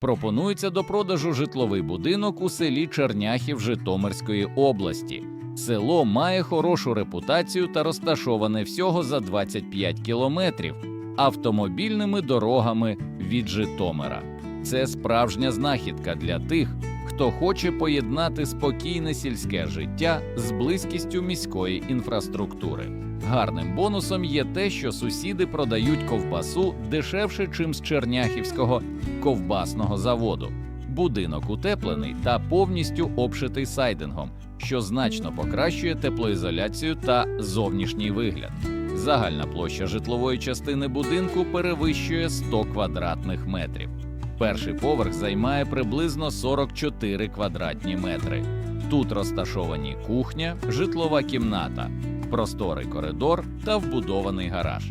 Пропонується до продажу житловий будинок у селі Черняхів Житомирської області. Село має хорошу репутацію та розташоване всього за 25 кілометрів автомобільними дорогами від Житомира. Це справжня знахідка для тих, хто хоче поєднати спокійне сільське життя з близькістю міської інфраструктури. Гарним бонусом є те, що сусіди продають ковбасу дешевше, чим з Черняхівського ковбасного заводу. Будинок утеплений та повністю обшитий сайдингом, що значно покращує теплоізоляцію та зовнішній вигляд. Загальна площа житлової частини будинку перевищує 100 квадратних метрів. Перший поверх займає приблизно 44 квадратні метри. Тут розташовані кухня, житлова кімната, просторий коридор та вбудований гараж.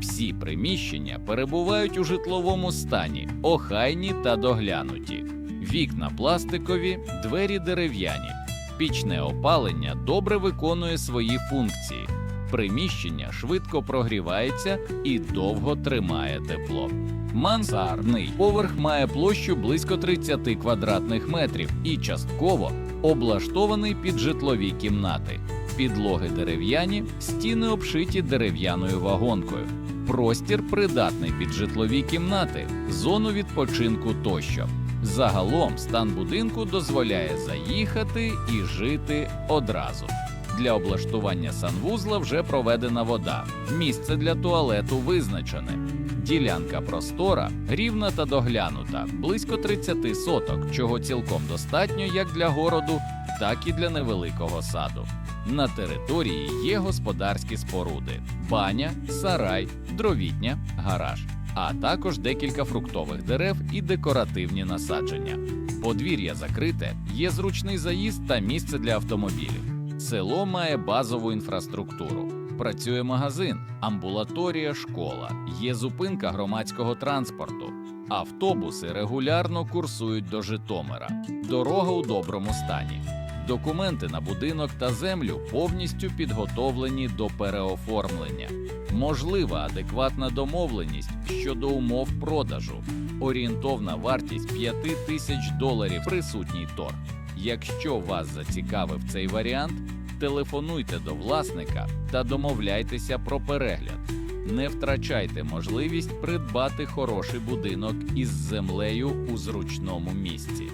Всі приміщення перебувають у житловому стані, охайні та доглянуті. Вікна пластикові, двері дерев'яні. Пічне опалення добре виконує свої функції. Приміщення швидко прогрівається і довго тримає тепло. Мансардний поверх має площу близько 30 квадратних метрів і частково облаштований під житлові кімнати. Підлоги дерев'яні, стіни обшиті дерев'яною вагонкою. Простір придатний під житлові кімнати, зону відпочинку тощо. Загалом стан будинку дозволяє заїхати і жити одразу. Для облаштування санвузла вже проведена вода. Місце для туалету визначене. Ділянка простора, рівна та доглянута, близько 30 соток, чого цілком достатньо як для городу, так і для невеликого саду. На території є господарські споруди: баня, сарай, дровітня, гараж, а також декілька фруктових дерев і декоративні насадження. Подвір'я закрите, є зручний заїзд та місце для автомобілів. Село має базову інфраструктуру. Працює магазин, амбулаторія, школа, є зупинка громадського транспорту. Автобуси регулярно курсують до Житомира. Дорога у доброму стані. Документи на будинок та землю повністю підготовлені до переоформлення. Можлива адекватна домовленість щодо умов продажу. Орієнтовна вартість 5 тисяч доларів присутній торг. Якщо вас зацікавив цей варіант, телефонуйте до власника та домовляйтеся про перегляд. Не втрачайте можливість придбати хороший будинок із землею у зручному місці.